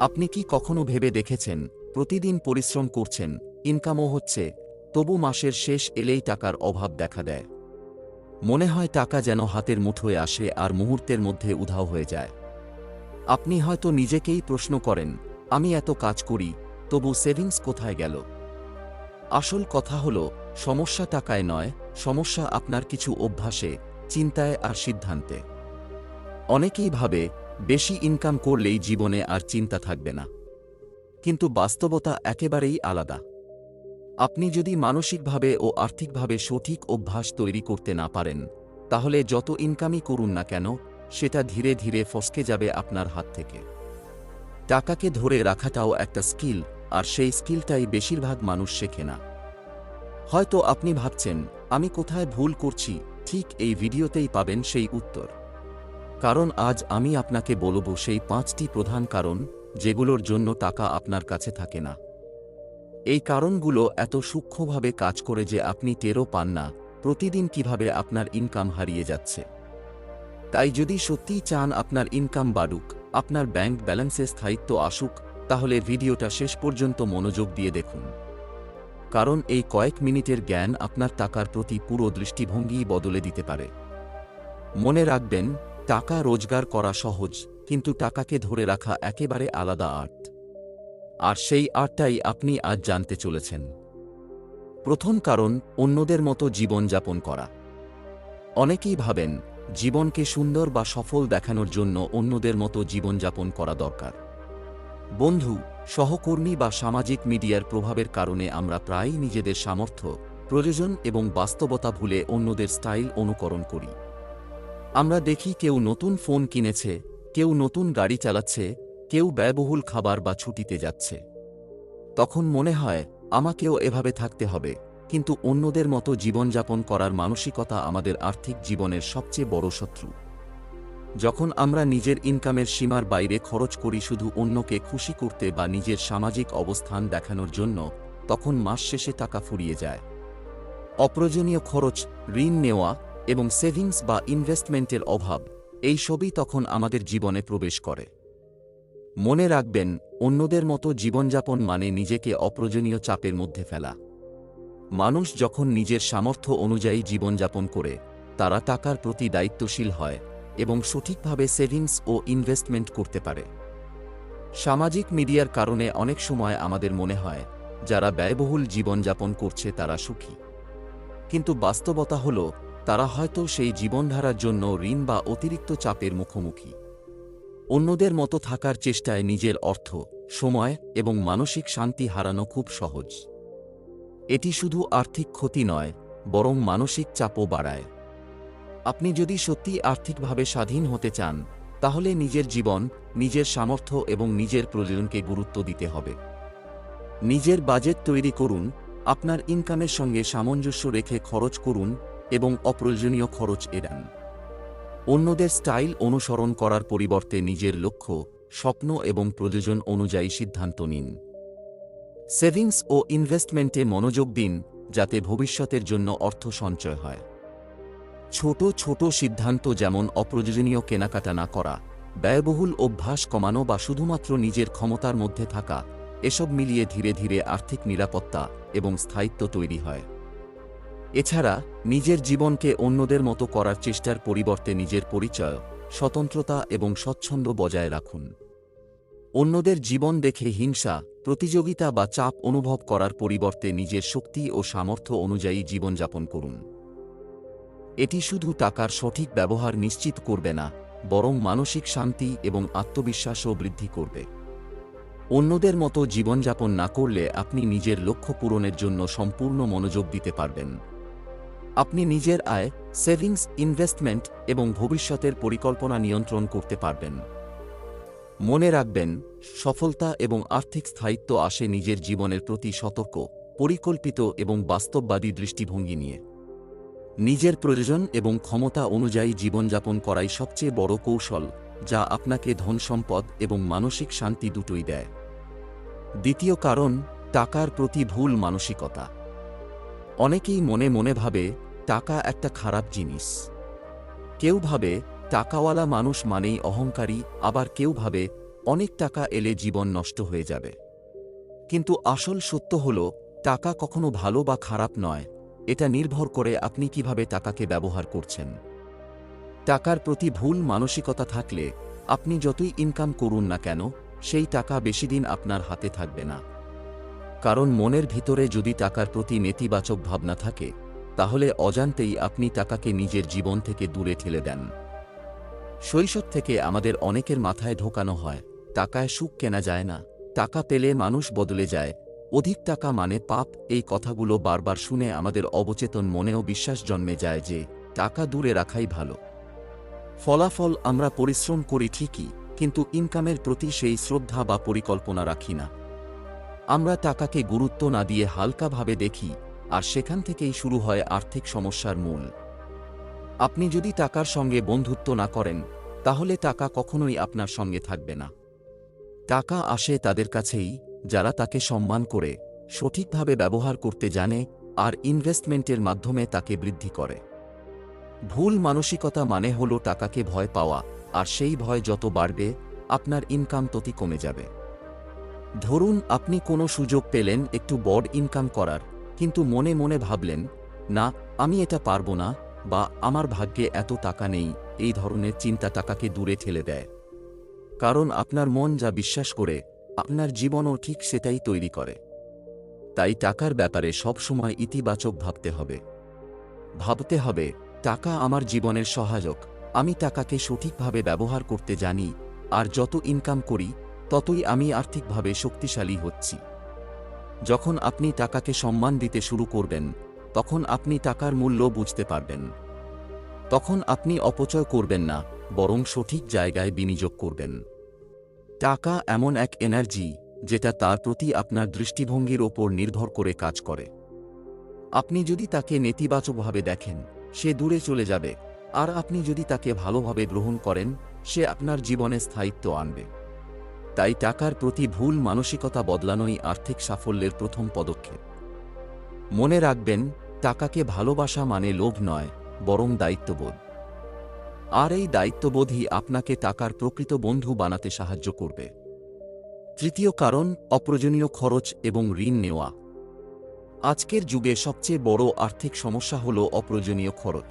আপনি কি কখনো ভেবে দেখেছেন, প্রতিদিন পরিশ্রম করছেন ইনকামও হচ্ছে, তবু মাসের শেষ এলেই টাকার অভাব দেখা দেয়। মনে হয় টাকা যেন হাতের মুঠোয় আসে আর মুহূর্তের মধ্যে উধাও হয়ে যায়। আপনি হয়তো নিজেকেই প্রশ্ন করেন, আমি এত কাজ করি, তবু সেভিংস কোথায় গেল? আসল কথা হল, সমস্যা টাকায় নয়, সমস্যা আপনার কিছু অভ্যাসে, চিন্তায় আর সিদ্ধান্তে। অনেকেই ভাবে বেশি ইনকাম করলেই জীবনে আর চিন্তা থাকবে না। কিন্তু বাস্তবতা একেবারেই আলাদা। আপনি যদি মানসিকভাবে ও আর্থিকভাবে সঠিক অভ্যাস তৈরি করতে না পারেন, তাহলে যত ইনকামই করুন না কেন, সেটা ধীরে ধীরে ফসকে যাবে আপনার হাত থেকে। টাকাকে ধরে রাখাটাও একটা স্কিল, আর সেই স্কিলটাই বেশিরভাগ মানুষ শেখে না। হয়তো আপনি ভাবছেন, আমি কোথায় ভুল করছি? ঠিক এই ভিডিওতেই পাবেন সেই উত্তর। কারণ আজ আমি আপনাকে বলব সেই পাঁচটি প্রধান কারণ যেগুলোর জন্য টাকা আপনার কাছে থাকে না। এই কারণগুলো এত সূক্ষ্মভাবে কাজ করে যে আপনি টেরও পান না, প্রতিদিন কীভাবে আপনার ইনকাম হারিয়ে যাচ্ছে। তাই যদি সত্যিই চান আপনার ইনকাম বাড়ুক, আপনার ব্যাংক ব্যালেন্সে স্থায়িত্ব আসুক, তাহলে ভিডিওটা শেষ পর্যন্ত মনোযোগ দিয়ে দেখুন। কারণ এই কয়েক মিনিটের জ্ঞান আপনার টাকার প্রতি পুরো দৃষ্টিভঙ্গিই বদলে দিতে পারে। মনে রাখবেন টাকা রোজগার করা সহজ, কিন্তু টাকাকে ধরে রাখা একেবারে আলাদা আর্ট। আর সেই আর্টটাই আপনি আজ জানতে চলেছেন। প্রথম কারণ, অন্যদের মতো জীবনযাপন করা। অনেকেই ভাবেন, জীবনকে সুন্দর বা সফল দেখানোর জন্য অন্যদের মতো জীবনযাপন করা দরকার। বন্ধু, সহকর্মী বা সামাজিক মিডিয়ার প্রভাবের কারণে আমরা প্রায়ই নিজেদের সামর্থ্য, প্রয়োজন এবং বাস্তবতা ভুলে অন্যদের স্টাইল অনুকরণ করি। আমরা দেখি কেউ নতুন ফোন কিনেছে, কেউ নতুন গাড়ি চালাচ্ছে, কেউ ব্যয়বহুল খাবার বা ছুটিতে যাচ্ছে। তখন মনে হয়, আমাকেও এভাবে থাকতে হবে, কিন্তু অন্যদের মতো জীবনযাপন করার মানসিকতা আমাদের আর্থিক জীবনের সবচেয়ে বড় শত্রু। যখন আমরা নিজের ইনকামের সীমার বাইরে খরচ করি শুধু অন্যকে খুশি করতে বা নিজের সামাজিক অবস্থান দেখানোর জন্য, তখন মাস শেষে টাকা ফুরিয়ে যায়। অপ্রয়োজনীয় খরচ, ঋণ নেওয়া এবং সেভিংস বা ইনভেস্টমেন্টের অভাব, এই সবই তখন আমাদের জীবনে প্রবেশ করে। মনে রাখবেন, অন্যদের মতো জীবনযাপন মানে নিজেকে অপ্রয়োজনীয় চাপের মধ্যে ফেলা। মানুষ যখন নিজের সামর্থ্য অনুযায়ী জীবনযাপন করে, তারা টাকার প্রতি দায়িত্বশীল হয় এবং সঠিকভাবে সেভিংস ও ইনভেস্টমেন্ট করতে পারে। সামাজিক মিডিয়ার কারণে অনেক সময় আমাদের মনে হয়, যারা ব্যয়বহুল জীবনযাপন করছে তারা সুখী। কিন্তু বাস্তবতা হল তারা হয়তো সেই জীবনধারার জন্য ঋণ বা অতিরিক্ত চাপের মুখোমুখি। অন্যদের মতো থাকার চেষ্টায় নিজের অর্থ, সময় এবং মানসিক শান্তি হারানো খুব সহজ। এটি শুধু আর্থিক ক্ষতি নয়, বরং মানসিক চাপও বাড়ায়। আপনি যদি সত্যি আর্থিকভাবে স্বাধীন হতে চান, তাহলে নিজের জীবন, নিজের সামর্থ্য এবং নিজের প্রয়োজনকে গুরুত্ব দিতে হবে। নিজের বাজেট তৈরি করুন, আপনার ইনকামের সঙ্গে সামঞ্জস্য রেখে খরচ করুন এবং অপ্রয়োজনীয় খরচ এড়ান। অন্যদের স্টাইল অনুসরণ করার পরিবর্তে নিজের লক্ষ্য, স্বপ্ন এবং প্রয়োজন অনুযায়ী সিদ্ধান্ত নিন। সেভিংস ও ইনভেস্টমেন্টে মনোযোগ দিন, যাতে ভবিষ্যতের জন্য অর্থ সঞ্চয় হয়। ছোট ছোট সিদ্ধান্ত যেমন অপ্রয়োজনীয় কেনাকাটা না করা, ব্যয়বহুল অভ্যাস কমানো বা শুধুমাত্র নিজের ক্ষমতার মধ্যে থাকা, এসব মিলিয়ে ধীরে ধীরে আর্থিক নিরাপত্তা এবং স্থায়িত্ব তৈরি হয়। এছাড়া, নিজের জীবনকে অন্যদের মতো করার চেষ্টার পরিবর্তে নিজের পরিচয়, স্বতন্ত্রতা এবং স্বচ্ছন্দ বজায় রাখুন। অন্যদের জীবন দেখে হিংসা, প্রতিযোগিতা বা চাপ অনুভব করার পরিবর্তে নিজের শক্তি ও সামর্থ্য অনুযায়ী জীবনযাপন করুন। এটি শুধু টাকার সঠিক ব্যবহার নিশ্চিত করবে না, বরং মানসিক শান্তি এবং আত্মবিশ্বাসও বৃদ্ধি করবে। অন্যদের মতো জীবনযাপন না করলে আপনি নিজের লক্ষ্য পূরণের জন্য সম্পূর্ণ মনোযোগ দিতে পারবেন। আপনি নিজের আয়, সেভিংস, ইনভেস্টমেন্ট এবং ভবিষ্যতের পরিকল্পনা নিয়ন্ত্রণ করতে পারবেন। মনে রাখবেন, সফলতা এবং আর্থিক স্থায়িত্ব আসে নিজের জীবনের প্রতি সতর্ক, পরিকল্পিত এবং বাস্তববাদী দৃষ্টিভঙ্গি নিয়ে। নিজের প্রয়োজন এবং ক্ষমতা অনুযায়ী জীবনযাপন করাই সবচেয়ে বড় কৌশল, যা আপনাকে ধনসম্পদ এবং মানসিক শান্তি দুটোই দেয়। দ্বিতীয় কারণ, টাকার প্রতি ভুল মানসিকতা। অনেকেই মনে মনে ভাবে টাকা একটা খারাপ জিনিস। কেউ ভাবে, টাকাওয়ালা মানুষ মানেই অহংকারী, আবার কেউ ভাবে, অনেক টাকা এলে জীবন নষ্ট হয়ে যাবে। কিন্তু আসল সত্য হল, টাকা কখনো ভালো বা খারাপ নয়, এটা নির্ভর করে আপনি কীভাবে টাকাকে ব্যবহার করছেন। টাকার প্রতি ভুল মানসিকতা থাকলে, আপনি যতই ইনকাম করুন না কেন, সেই টাকা বেশিদিন আপনার হাতে থাকবে না। কারণ মনের ভিতরে যদি টাকার প্রতি নেতিবাচক ভাবনা থাকে তাহলে অজান্তেই আপনি টাকাকে নিজের জীবন থেকে দূরে ঠেলে দেন। শৈশব থেকে আমাদের অনেকের মাথায় ঢোকানো হয়, টাকায় সুখ কেনা যায় না, টাকা পেলে মানুষ বদলে যায়, অধিক টাকা মানে পাপ, এই কথাগুলো বারবার শুনে আমাদের অবচেতন মনেও বিশ্বাস জন্মে যায় যে, টাকা দূরে রাখাই ভালো। ফলাফল আমরা পরিশ্রম করি ঠিকই, কিন্তু ইনকামের প্রতি সেই শ্রদ্ধা বা পরিকল্পনা রাখি না। আমরা টাকাকে গুরুত্ব না দিয়ে হালকাভাবে দেখি আর সেখান থেকেই শুরু হয় আর্থিক সমস্যার মূল। আপনি যদি টাকার সঙ্গে বন্ধুত্ব না করেন, তাহলে টাকা কখনোই আপনার সঙ্গে থাকবে না। টাকা আসে তাদের কাছেই, যারা তাকে সম্মান করে, সঠিকভাবে ব্যবহার করতে জানে, আর ইনভেস্টমেন্টের মাধ্যমে তাকে বৃদ্ধি করে। ভুল মানসিকতা মানে হল টাকাকে ভয় পাওয়া, আর সেই ভয় যত বাড়বে, আপনার ইনকাম ততই কমে যাবে। ধরুন আপনি কোনো সুযোগ পেলেন একটু বড় ইনকাম করার। কিন্তু মনে মনে ভাবলেন, না, আমি এটা পারব না বা আমার ভাগ্যে এত টাকা নেই, এই ধরনের চিন্তা টাকাকে দূরে ঠেলে দেয়। কারণ আপনার মন যা বিশ্বাস করে, আপনার জীবনও ঠিক সেটাই তৈরি করে। তাই টাকার ব্যাপারে সবসময় ইতিবাচক ভাবতে হবে। ভাবতে হবে, টাকা আমার জীবনের সহায়ক, আমি টাকাকে সঠিকভাবে ব্যবহার করতে জানি, আর যত ইনকাম করি, ততই আমি আর্থিকভাবে শক্তিশালী হচ্ছি। যখন আপনি টাকাকে সম্মান দিতে শুরু করবেন, তখন আপনি টাকার মূল্য বুঝতে পারবেন। তখন আপনি অপচয় করবেন না, বরং সঠিক জায়গায় বিনিয়োগ করবেন। টাকা এমন এক এনার্জি যেটা তার প্রতি আপনার দৃষ্টিভঙ্গির ওপর নির্ভর করে কাজ করে। আপনি যদি তাকে নেতিবাচকভাবে দেখেন, সে দূরে চলে যাবে, আর আপনি যদি তাকে ভালোভাবে গ্রহণ করেন, সে আপনার জীবনে স্থায়িত্ব আনবে। তাই টাকার প্রতি ভুল মানসিকতা বদলানোই আর্থিক সাফল্যের প্রথম পদক্ষেপ। মনে রাখবেন, টাকাকে ভালোবাসা মানে লোভ নয়, বরং দায়িত্ববোধ। আর এই দায়িত্ববোধই আপনাকে টাকার প্রকৃত বন্ধু বানাতে সাহায্য করবে। তৃতীয় কারণ, অপ্রয়োজনীয় খরচ এবং ঋণ নেওয়া। আজকের যুগে সবচেয়ে বড় আর্থিক সমস্যা হল অপ্রয়োজনীয় খরচ।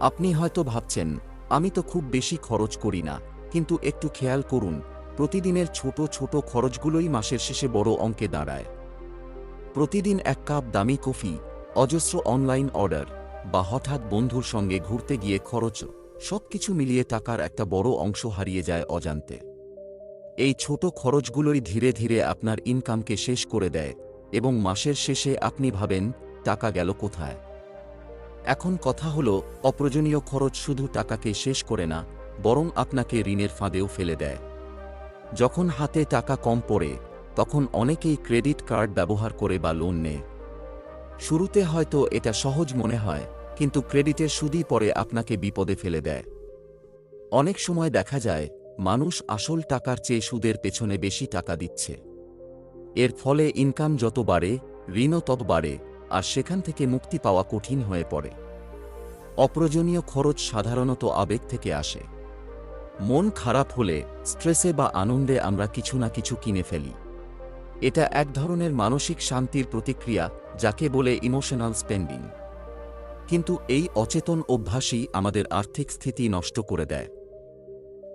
আপনি হয়তো ভাবছেন, আমি তো খুব বেশি খরচ করি না, কিন্তু একটু খেয়াল করুন প্রতিদিনের ছোট ছোট খরচগুলোই মাসের শেষে বড় অঙ্কে দাঁড়ায়। প্রতিদিন এক কাপ দামি কফি, অজস্র অনলাইন অর্ডার বা হঠাৎ বন্ধুর সঙ্গে ঘুরতে গিয়ে খরচ, সবকিছু মিলিয়ে টাকার একটা বড় অংশ হারিয়ে যায় অজান্তে। এই ছোট খরচগুলোই ধীরে ধীরে আপনার ইনকামকে শেষ করে দেয় এবং মাসের শেষে আপনি ভাবেন, টাকা গেল কোথায়? এখন কথা হলো, অপ্রয়োজনীয় খরচ শুধু টাকাকে শেষ করে না, বরং আপনাকে ঋণের ফাঁদেও ফেলে দেয়। যখন হাতে টাকা কম পড়ে, তখন অনেকেই ক্রেডিট কার্ড ব্যবহার করে বা লোন নেয়। শুরুতে হয়তো এটা সহজ মনে হয়, কিন্তু ক্রেডিটের সুদই পরে আপনাকে বিপদে ফেলে দেয়। অনেক সময় দেখা যায়, মানুষ আসল টাকার চেয়ে সুদের পেছনে বেশি টাকা দিচ্ছে। এর ফলে ইনকাম যত বাড়ে, ঋণও তত বাড়ে, আর সেখান থেকে মুক্তি পাওয়া কঠিন হয়ে পড়ে। অপ্রয়োজনীয় খরচ সাধারণত আবেগ থেকে আসে। মন খারাপ হলে স্ট্রেসে বা আনন্দে আমরা কিছু না কিছু কিনে ফেলি। এটা এক ধরনের মানসিক শান্তির প্রতিক্রিয়া যাকে বলে ইমোশনাল স্পেন্ডিং কিন্তু এই অচেতন অভ্যাসই আমাদের আর্থিক স্থিতি নষ্ট করে দেয়।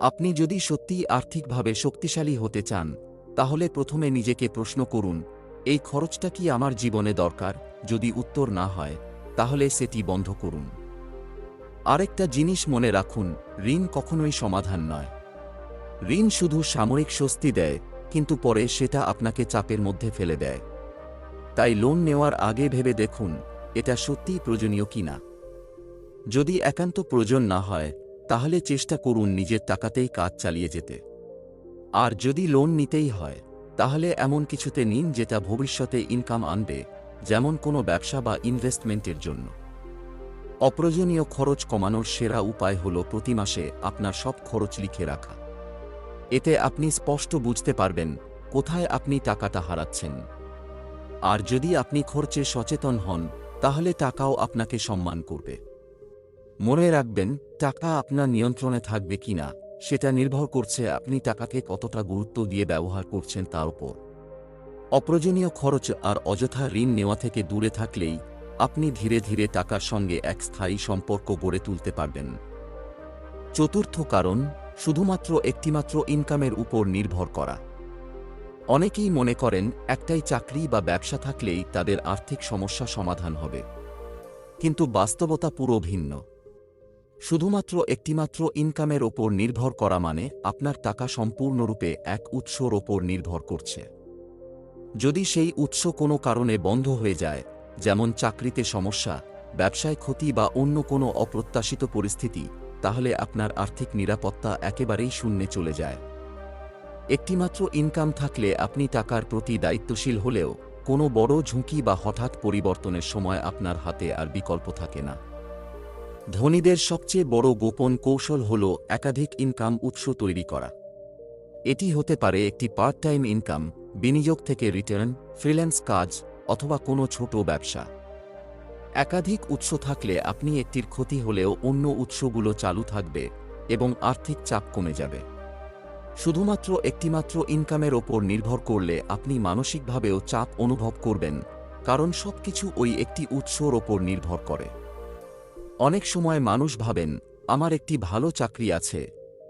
আপনি যদি সত্যিই আর্থিকভাবে শক্তিশালী হতে চান, তাহলে প্রথমে নিজেকে প্রশ্ন করুন, এই খরচটা কি আমার জীবনে দরকার? যদি উত্তর না হয়, তাহলে সেটি বন্ধ করুন। আরেকটা জিনিস মনে রাখুন, ঋণ কখনোই সমাধান নয়। ঋণ শুধু সাময়িক স্বস্তি দেয়, কিন্তু পরে সেটা আপনাকে চাপের মধ্যে ফেলে দেয়। তাই লোন নেওয়ার আগে ভেবে দেখুন, এটা সত্যিই প্রয়োজনীয় কিনা যদি একান্ত প্রয়োজন না হয়, তাহলে চেষ্টা করুন নিজের টাকাতেই কাজ চালিয়ে যেতে। আর যদি লোন নিতেই হয়, তাহলে এমন কিছুতে নিন যেটা ভবিষ্যতে ইনকাম আনবে, যেমন কোনো ব্যবসা বা ইনভেস্টমেন্টের জন্য। অপ্রয়োজনীয় খরচ কমানোর সেরা উপায় হল প্রতি মাসে আপনার সব খরচ লিখে রাখা। এতে আপনি স্পষ্ট বুঝতে পারবেন কোথায় আপনি টাকাটা হারাচ্ছেন। আর যদি আপনি খরচে সচেতন হন, তাহলে টাকাও আপনাকে সম্মান করবে। মনে রাখবেন, টাকা আপনার নিয়ন্ত্রণে থাকবে কিনা সেটা নির্ভর করছে আপনি টাকাকে কতটা গুরুত্ব দিয়ে ব্যবহার করছেন তার উপর। অপ্রয়োজনীয় খরচ আর অযথা ঋণ নেওয়া থেকে দূরে থাকলেই আপনি ধীরে ধীরে টাকার সঙ্গে এক স্থায়ী সম্পর্ক গড়ে তুলতে পারবেন। চতুর্থ কারণ, শুধুমাত্র একটিমাত্র ইনকামের উপর নির্ভর করা। অনেকেই মনে করেন একটাই চাকরি বা ব্যবসা থাকলেই তাদের আর্থিক সমস্যা সমাধান হবে। কিন্তু বাস্তবতা পুরো ভিন্ন। শুধুমাত্র একটিমাত্র ইনকামের ওপর নির্ভর করা মানে আপনার টাকা সম্পূর্ণরূপে এক উৎসর ওপর নির্ভর করছে। যদি সেই উৎস কোনো কারণে বন্ধ হয়ে যায় যেমন চাকরিতে সমস্যা, ব্যবসায় ক্ষতি বা অন্য কোনো অপ্রত্যাশিত পরিস্থিতি, তাহলে আপনার আর্থিক নিরাপত্তা একেবারেই শূন্যে চলে যায়। একটিমাত্র ইনকাম থাকলে আপনি টাকার প্রতি দায়িত্বশীল হলেও, কোনো বড় ঝুঁকি বা হঠাৎ পরিবর্তনের সময় আপনার হাতে আর বিকল্প থাকে না। ধনীদের সবচেয়ে বড় গোপন কৌশল হল একাধিক ইনকাম উৎস তৈরি করা। এটি হতে পারে একটি পার্ট টাইম ইনকাম, বিনিয়োগ থেকে রিটার্ন, ফ্রিল্যান্স কাজ অথবা কোনো ছোট ব্যবসা। একাধিক উৎস থাকলে আপনি একটির ক্ষতি হলেও অন্য উৎসগুলো চালু থাকবে এবং আর্থিক চাপ কমে যাবে। শুধুমাত্র একটিমাত্র ইনকামের ওপর নির্ভর করলে আপনি মানসিকভাবেও চাপ অনুভব করবেন, কারণ সবকিছু ওই একটি উৎসর ওপর নির্ভর করে। অনেক সময় মানুষ ভাবেন, আমার একটি ভালো চাকরি আছে,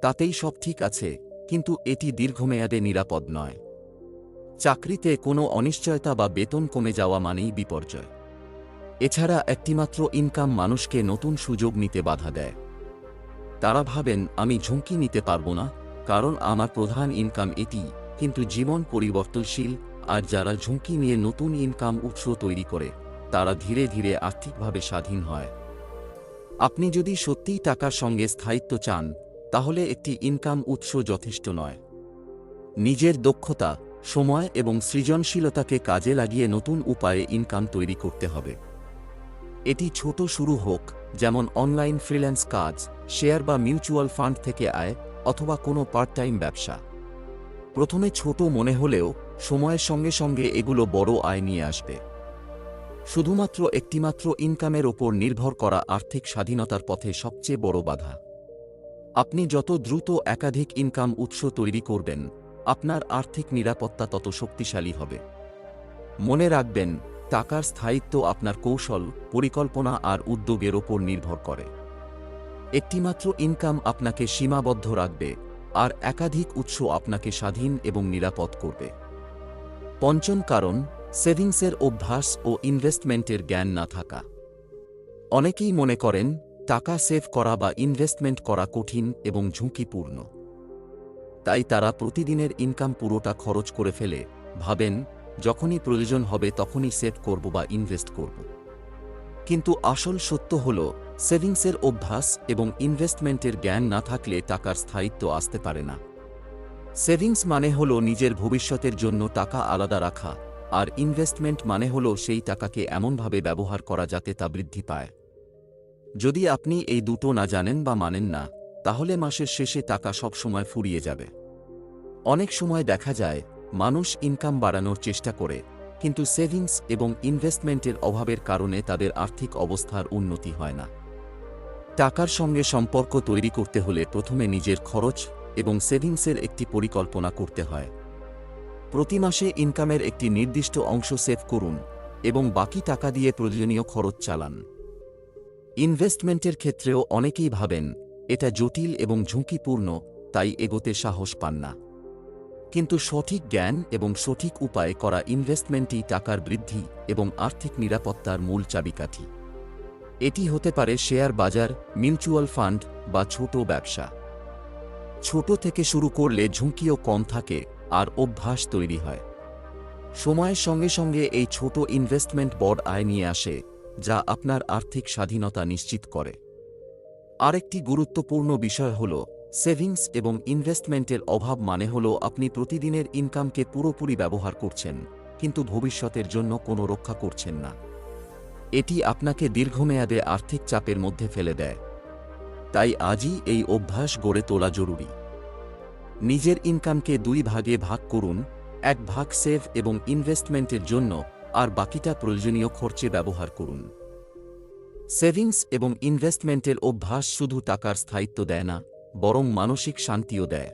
তাতেই সব ঠিক আছে, কিন্তু এটি দীর্ঘমেয়াদে নিরাপদ নয়। চাকরিতে কোনো অনিশ্চয়তা বা বেতন কমে যাওয়া মানেই বিপর্যয়। এছাড়া একটিমাত্র ইনকাম মানুষকে নতুন সুযোগ নিতে বাধা দেয়। তারা ভাবেন, আমি ঝুঁকি নিতে পারব না, কারণ আমার প্রধান ইনকাম এটি, কিন্তু জীবন পরিবর্তনশীল, আর যারা ঝুঁকি নিয়ে নতুন ইনকাম উৎস তৈরি করে, তারা ধীরে ধীরে আর্থিকভাবে স্বাধীন হয়। আপনি যদি সত্যিই টাকার সঙ্গে স্থায়িত্ব চান, তাহলে একটি ইনকাম উৎস যথেষ্ট নয়। নিজের দক্ষতা সময় এবং সৃজনশীলতাকে কাজে লাগিয়ে নতুন উপায়ে ইনকাম তৈরি করতে হবে। এটি ছোট শুরু হোক, যেমন অনলাইন ফ্রিল্যান্স কাজ শেয়ার বা মিউচুয়াল ফান্ড থেকে আয়, অথবা কোনো পার্ট টাইম ব্যবসা। প্রথমে ছোট মনে হলেও সময়ের সঙ্গে সঙ্গে এগুলো বড় আয় নিয়ে আসবে। শুধুমাত্র একটিমাত্র ইনকামের ওপর নির্ভর করা আর্থিক স্বাধীনতার পথে সবচেয়ে বড় বাধা। আপনি যত দ্রুত একাধিক ইনকাম উৎস তৈরি করবেন আপনার আর্থিক নিরাপত্তা তত শক্তিশালী হবে। মনে রাখবেন, টাকার স্থায়িত্ব আপনার কৌশল, পরিকল্পনা আর উদ্যোগের ওপর নির্ভর করে। একটিমাত্র ইনকাম আপনাকে সীমাবদ্ধ রাখবে, আর একাধিক উৎস আপনাকে স্বাধীন এবং নিরাপদ করবে। পঞ্চম কারণ, সেভিংসের অভ্যাস ও ইনভেস্টমেন্টের জ্ঞান না থাকা। অনেকেই মনে করেন, টাকা সেভ করা বা ইনভেস্টমেন্ট করা কঠিন এবং ঝুঁকিপূর্ণ। তাই তারা প্রতিদিনের ইনকাম পুরোটা খরচ করে ফেলে, ভাবেন, যখনই প্রয়োজন হবে তখনই সেভ করব বা ইনভেস্ট করব। কিন্তু আসল সত্য হল, সেভিংসের অভ্যাস এবং ইনভেস্টমেন্টের জ্ঞান না থাকলে টাকার স্থায়িত্ব আসতে পারে না। সেভিংস মানে হল নিজের ভবিষ্যতের জন্য টাকা আলাদা রাখা, আর ইনভেস্টমেন্ট মানে হল সেই টাকাকে এমনভাবে ব্যবহার করা যাতে তা বৃদ্ধি পায়। যদি আপনি এই দুটো না জানেন বা মানেন না তাহলে মাসের শেষে টাকা সবসময় ফুরিয়ে যাবে। অনেক সময় দেখা যায়, মানুষ ইনকাম বাড়ানোর চেষ্টা করে, কিন্তু সেভিংস এবং ইনভেস্টমেন্টের অভাবের কারণে তাদের আর্থিক অবস্থার উন্নতি হয় না। টাকার সঙ্গে সম্পর্ক তৈরি করতে হলে প্রথমে নিজের খরচ এবং সেভিংসের একটি পরিকল্পনা করতে হয়। প্রতি মাসে ইনকামের একটি নির্দিষ্ট অংশ সেভ করুন এবং বাকি টাকা দিয়ে প্রয়োজনীয় খরচ চালান। ইনভেস্টমেন্টের ক্ষেত্রেও অনেকেই ভাবেন এটা জটিল এবং ঝুঁকিপূর্ণ, তাই এগোতে সাহস পান না। কিন্তু সঠিক জ্ঞান এবং সঠিক উপায়ে করা ইনভেস্টমেন্টই টাকার বৃদ্ধি এবং আর্থিক নিরাপত্তার মূল চাবিকাঠি। এটি হতে পারে শেয়ার বাজার, মিউচুয়াল ফান্ড বা ছোট ব্যবসা। ছোট থেকে শুরু করলে ঝুঁকিও কম থাকে আর অভ্যাস তৈরি হয়। সময়ের সঙ্গে সঙ্গে এই ছোট ইনভেস্টমেন্ট বড় আয় নিয়ে আসে, যা আপনার আর্থিক স্বাধীনতা নিশ্চিত করে। আরেকটি গুরুত্বপূর্ণ বিষয় হল, সেভিংস এবং ইনভেস্টমেন্টের অভাব মানে হল আপনি প্রতিদিনের ইনকামকে পুরোপুরি ব্যবহার করছেন, কিন্তু ভবিষ্যতের জন্য কোনো রক্ষা করছেন না। এটি আপনাকে দীর্ঘমেয়াদে আর্থিক চাপের মধ্যে ফেলে দেয়। তাই আজই এই অভ্যাস গড়ে তোলা জরুরি। নিজের ইনকামকে দুই ভাগে ভাগ করুন, এক ভাগ সেভ এবং ইনভেস্টমেন্টের জন্য, আর বাকিটা প্রয়োজনীয় খরচে ব্যবহার করুন। সেভিংস এবং ইনভেস্টমেন্টের অভ্যাস শুধু টাকার স্থায়িত্ব দেয় না, বরং মানসিক শান্তিও দেয়।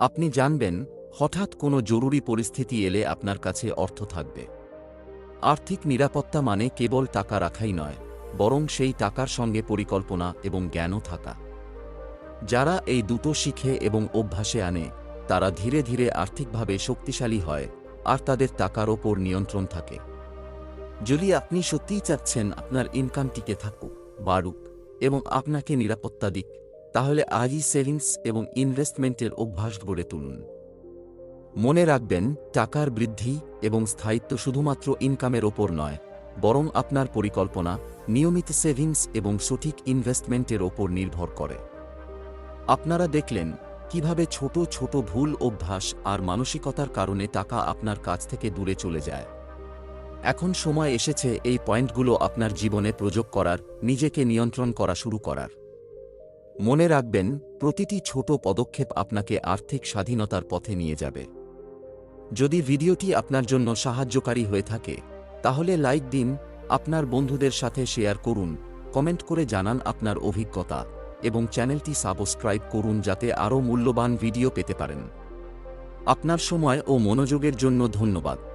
আপনি জানবেন, হঠাৎ কোনো জরুরি পরিস্থিতি এলে আপনার কাছে অর্থ থাকবে। আর্থিক নিরাপত্তা মানে কেবল টাকা রাখাই নয়, বরং সেই টাকার সঙ্গে পরিকল্পনা এবং জ্ঞানও থাকা। যারা এই দুটো শিখে এবং অভ্যাসে আনে, তারা ধীরে ধীরে আর্থিকভাবে শক্তিশালী হয়, আর তাদের টাকার ওপর নিয়ন্ত্রণ থাকে। যদি আপনি সত্যিই চাচ্ছেন আপনার ইনকাম টিকে থাকুক, বাড়ুক এবং আপনাকে নিরাপত্তা দিক, তাহলে আজই সেভিংস এবং ইনভেস্টমেন্টের অভ্যাস গড়ে তুলুন। মনে রাখবেন, টাকার বৃদ্ধি এবং স্থায়িত্ব শুধুমাত্র ইনকামের ওপর নয়, বরং আপনার পরিকল্পনা নিয়মিত সেভিংস এবং সঠিক ইনভেস্টমেন্টের ওপর নির্ভর করে। আপনারা দেখলেন কীভাবে ছোট ছোট ভুল অভ্যাস আর মানসিকতার কারণে টাকা আপনার কাছ থেকে দূরে চলে যায়। এখন সময় এসেছে এই পয়েন্টগুলো আপনার জীবনে প্রযোগ করার, নিজেকে নিয়ন্ত্রণ করা শুরু করার। মনে রাখবেন, প্রতিটি ছোট পদক্ষেপ আপনাকে আর্থিক স্বাধীনতার পথে নিয়ে যাবে। যদি ভিডিওটি আপনার জন্য সাহায্যকারী হয়ে থাকে, তাহলে লাইক দিন, আপনার বন্ধুদের সাথে শেয়ার করুন, কমেন্ট করে জানান আপনার অভিজ্ঞতা, এবং চ্যানেলটি সাবস্ক্রাইব করুন যাতে আরও মূল্যবান ভিডিও পেতে পারেন। আপনার সময় ও মনোযোগের জন্য ধন্যবাদ।